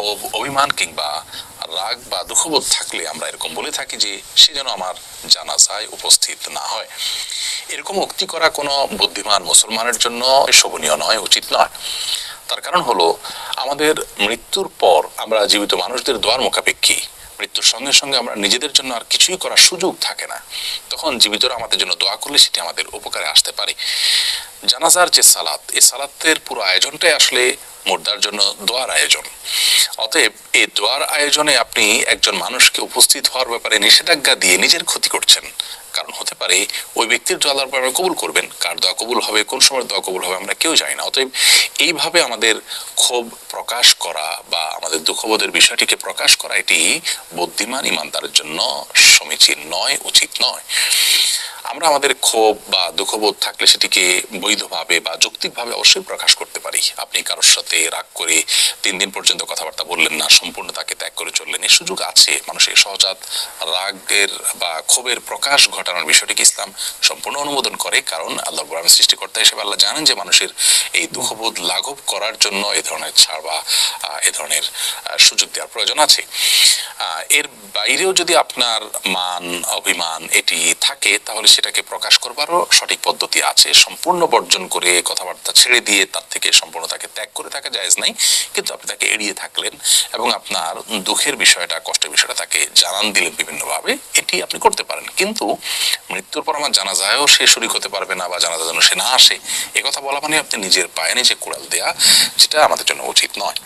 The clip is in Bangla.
অভ- অভিমান কিংবা রাগ বা দুঃখবোধ থাকলে আমরা এরকম বলে থাকি যে সে যেন আমার জানাজায় উপস্থিত না হয়। এরকম উক্তি করা কোনো বুদ্ধিমান মুসলমানের জন্য শোভনীয় নয়, উচিত নয়। তার কারণ হলো, আমাদের মৃত্যুর পর আমরা জীবিত মানুষদের দোয়ার মোকাপেক্ষী মৃত্যুর সঙ্গে সঙ্গে আমরা নিজেদের জন্য আর কিছুই করার সুযোগ থাকে না। তখন জীবিতরা আমাদের জন্য দোয়া করলে সেটি আমাদের উপকারে আসতে পারে। জানাজার যে সালাত, এই সালাতের পুরো আয়োজনটাই আসলে মুর্দার জন্য দোয়ার আয়োজন। অতএব এই দোয়ার আয়োজনে আপনি একজন মানুষকে উপস্থিত হওয়ার ব্যাপারে নিষেধাজ্ঞা দিয়ে নিজের ক্ষতি করছেন। কারণ হতে পারে ওই ব্যক্তির দোয়া আল্লাহর ব্যাপারে কবুল করবেন। কার দোয়া কবুল হবে, কোন সময় দোয়া কবুল হবে আমরা কেউ জানি না। অতএব এইভাবে আমাদের ক্ষোভ প্রকাশ করা বা আমাদের দুঃখবোধের বিষয়টিকে প্রকাশ করা, এটি বুদ্ধিমান ইমানদারের জন্য সমীচীন নয়, উচিত নয়। আমরা আমাদের ক্ষোভ বা দুঃখবোধ থাকলে সেটিকে বৈধভাবে বা যৌক্তিকভাবে অবশ্যই প্রকাশ করতে পারি। আপনি কারোর সাথে রাগ করে তিন দিন পর্যন্ত কথাবার্তা বললেন না, সম্পূর্ণ তাকে ত্যাগ করে চললেন সুযোগ আছে। মানুষের সহজাত রাগের বা ক্ষোভের প্রকাশ ঘটানোর বিষয়টিকে ইসলাম সম্পূর্ণ অনুমোদন করে, কারণ আল্লাহ আমি সৃষ্টিকর্তা হিসেবে আল্লাহ জানেন যে মানুষের এই দুঃখবোধ লাঘব করার জন্য এ ধরনের ছাড় বা এ ধরনের সুযোগ দেওয়ার প্রয়োজন আছে। এর বাইরেও যদি আপনার মান, অভিমান এটি থাকে, তাহলে সেটাকে প্রকাশ করবারও সঠিক পদ্ধতি আছে। সম্পূর্ণ বর্জন করে কথাবার্তা ছেড়ে দিয়ে তার থেকে সম্পূর্ণ তাকে ত্যাগ করে থাকা জায়েজ নাই, কিন্তু আপনি তাকে এড়িয়ে থাকলেন এবং আপনার দুঃখের বিষয়টা, কষ্টের বিষয়টা তাকে জানান দিলেন বিভিন্নভাবে এটি আপনি করতে পারেন। কিন্তু মৃত্যুর পর আমার জানা যায়ও সে শরিক হতে পারবে না বা জানাজা যেন সে না আসে কথা বলা মানে আপনি নিজের পায়ে নিজে কুড়াল দেয়া, যেটা আমাদের জন্য উচিত নয়।